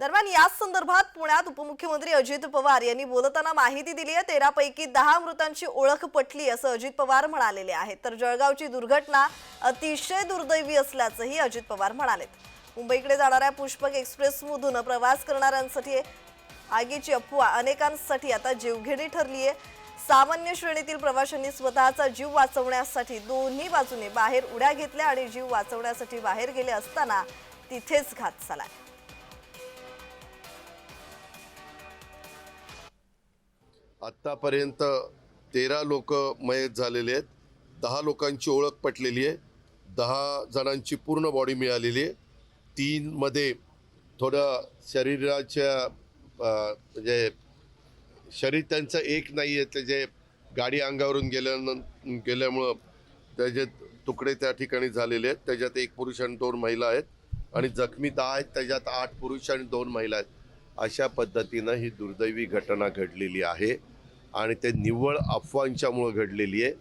दरम्यान याच संदर्भात पुण्यात उपमुख्यमंत्री अजित पवार यांनी बोलताना माहिती दिली आहे. तेरापैकी दहा मृतांची ओळख पटली असं अजित पवार म्हणालेले आहेत. तर जळगावची दुर्घटना अतिशय दुर्दैवी असल्याचंही अजित पवार म्हणालेत. मुंबईकडे जाणाऱ्या पुष्पक एक्सप्रेसमधून प्रवास करणाऱ्यांसाठी आगीची अफवा अनेकांसाठी आता जीवघेणी ठरली आहे. सामान्य श्रेणीतील प्रवाशांनी स्वतःचा जीव वाचवण्यासाठी दोन्ही बाजूने बाहेर उड्या घेतल्या आणि जीव वाचवण्यासाठी बाहेर गेले असताना तिथेच घात झालाय आत्तापर्यंत तेरा लोक मयत झालेले आहेत. दहा लोकांची ओळख पटलेली आहे. दहा जणांची पूर्ण बॉडी मिळालेली आहे. तीनमध्ये थोडं शरीराच्या म्हणजे शरीर त्यांचं एक नाही आहे. त्याचे गाडी अंगावरून गेल्यानं गेल्यामुळं त्याचे तुकडे त्या ठिकाणी झालेले आहेत. त्याच्यात एक पुरुष आणि दोन महिला आहेत. आणि जखमी दहा आहेत. त्याच्यात आठ पुरुष आणि दोन महिला आहेत. अशा पद्धतीनं ही दुर्दैवी घटना घडलेली आहे आणि ते निव्वळ अफवांच्यामुळं घडलेली आहे.